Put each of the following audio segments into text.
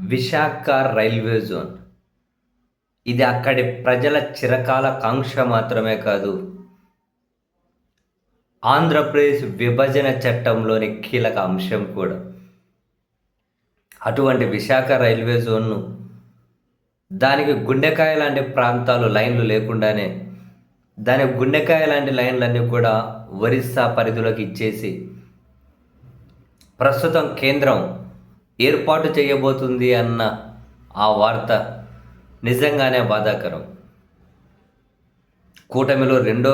Visakha railway zone. ఇది అక్కడి ప్రజల చిరకాల కాంక్ష మాత్రమే కాదు. ఆంధ్రప్రదేశ్ విభజన చట్టంలోని కీలక అంశం కూడా. అటువంటి విశాఖ రైల్వే జోన్ను దానికి గుండెకాయ లాంటి ప్రాంతాలు లైన్లు లేకుండానే దాని గుండెకాయ లాంటి లైన్లన్నీ కూడా ఒరిస్సా పరిధిలోకి ఇచ్చేసి ప్రస్తుతం కేంద్రం ఏర్పాటు చేయబోతుంది అన్న ఆ వార్త నిజంగానే బాధాకరం. కూటమిలో రెండో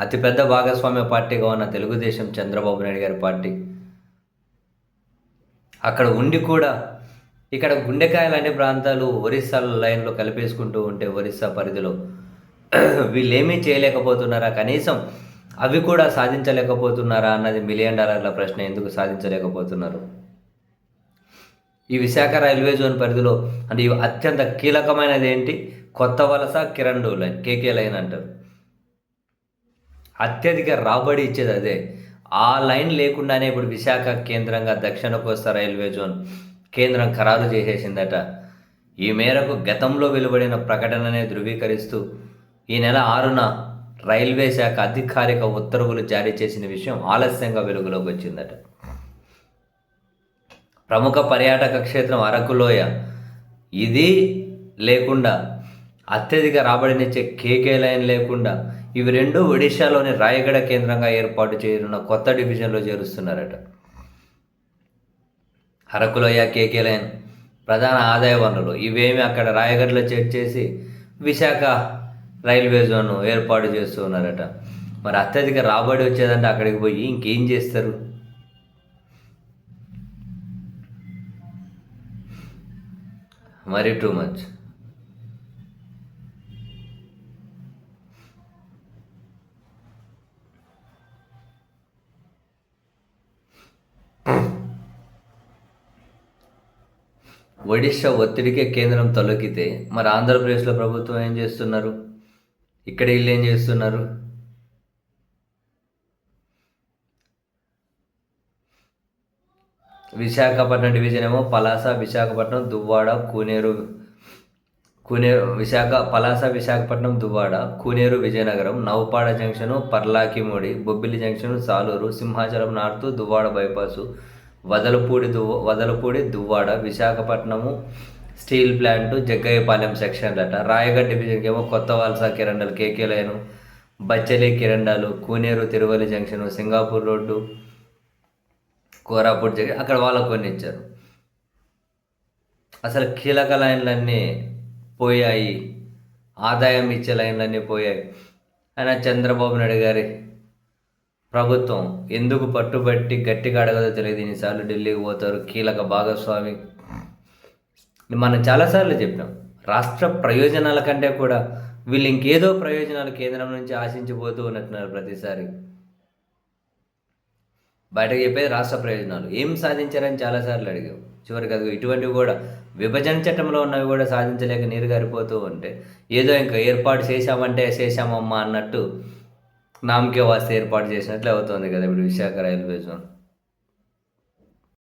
అతిపెద్ద భాగస్వామ్య పార్టీగా ఉన్న తెలుగుదేశం చంద్రబాబు నాయుడు గారి పార్టీ. అక్కడ ఉండి కూడా ఇక్కడ గుండెకాయ లాంటి ప్రాంతాలు ఒరిస్సా లైన్లో కలిపేసుకుంటూ ఉంటే ఒరిస్సా పరిధిలో వీళ్ళేమీ చేయలేకపోతున్నారా? కనీసం అవి కూడా సాధించలేకపోతున్నారా? అన్నది మిలియన్ డాలర్ల ప్రశ్న ఎందుకు సాధించలేకపోతున్నారు? ఈ విశాఖ రైల్వే జోన్ పరిధిలో అంటే ఇవి అత్యంత కీలకమైనది ఏంటి? కొత్త వలస కిరండు లైన్ కేకే లైన్ అంటారు. అత్యధిక రాబడి ఇచ్చేది అదే. ఆ లైన్ లేకుండానే ఇప్పుడు విశాఖ కేంద్రంగా దక్షిణ కోస్తా రైల్వే జోన్ కేంద్రం ఖరారు చేసేసిందట. ఈ మేరకు గతంలో వెలువడిన ప్రకటననే ధృవీకరిస్తూ ఈ నెల ఆరున రైల్వే శాఖ అధికారిక ఉత్తర్వులు జారీ చేసిన విషయం ఆలస్యంగా వెలుగులోకి వచ్చిందట. ప్రముఖ పర్యాటక క్షేత్రం అరకులోయ. ఇది లేకుండా అత్యధిక రాబడినిచ్చే కేకే లైన్ లేకుండా ఇవి రెండు ఒడిశాలోని రాయగడ కేంద్రంగా ఏర్పాటు చేయనున్న కొత్త డివిజన్లో చేరుస్తున్నారట. అరకులోయ కేకే లైన్ ప్రధాన ఆదాయ వనరులు. ఇవేమి అక్కడ రాయగడలో చేర్చేసి విశాఖ రైల్వే జోన్ ఏర్పాటు చేస్తున్నారట. మరి అత్యధిక రాబడి వచ్చేదంటే అక్కడికి పోయి ఇంకేం చేస్తారు? మరీ టూ మచ్ ఒడిశా ఒత్తిడికే కేంద్రం తొలగితే మరి ఆంధ్రప్రదేశ్లో ప్రభుత్వం ఏం చేస్తున్నారు? ఇక్కడ వీళ్ళు ఏం చేస్తున్నారు? విశాఖపట్నం డివిజన్ ఏమో Palasa Visakhapatnam Duvvada Kuneru Kuneru Visakha Palasa Visakhapatnam Duvvada Kuneru Vizianagaram Naupada junction Parlakimidi Bobbili junction Saluru Simhachalam north Duvvada bypass Vadlapudi దువ్వ వదలపూడి దువ్వాడ విశాఖపట్నము స్టీల్ ప్లాంట్ జగ్గయ్యపాలెం సెక్షన్లట. రాయగఢ్ డివిజన్కి ఏమో Kottavalasa Kirandul KK line Bachheli Kirandul Kuneru Theruvali junction Singapur road Koraput జరిగి అక్కడ వాళ్ళకు కొన్ని ఇచ్చారు. అసలు కీలక లైన్లన్నీ పోయాయి. ఆదాయం ఇచ్చే లైన్లన్నీ పోయాయి. అయినా చంద్రబాబు నాయుడు గారి ప్రభుత్వం ఎందుకు పట్టుబట్టి గట్టిగా అడగదో తెలియదు ఇన్నిసార్లు ఢిల్లీకి పోతారు. కీలక భాగస్వామి. మనం చాలాసార్లు చెప్పాం. రాష్ట్ర ప్రయోజనాల కంటే కూడా వీళ్ళు ఇంకేదో ప్రయోజనాలు కేంద్రం నుంచి ఆశించిపోతూ ఉన్నట్టున్నారు ప్రతిసారి. బయటకు చెప్పేది రాష్ట్ర ప్రయోజనాలు. ఏం సాధించారని చాలాసార్లు అడిగావు చివరికి అది ఇటువంటివి కూడా విభజన చట్టంలో ఉన్నవి కూడా సాధించలేక నీరు గారిపోతూ ఉంటే ఏదో ఇంకా ఏర్పాటు చేశామంటే చేశామమ్మా అన్నట్టు నామకే వాస్తే ఏర్పాటు చేసినట్లు అవుతుంది కదా ఇప్పుడు విశాఖ రైల్వే జోన్.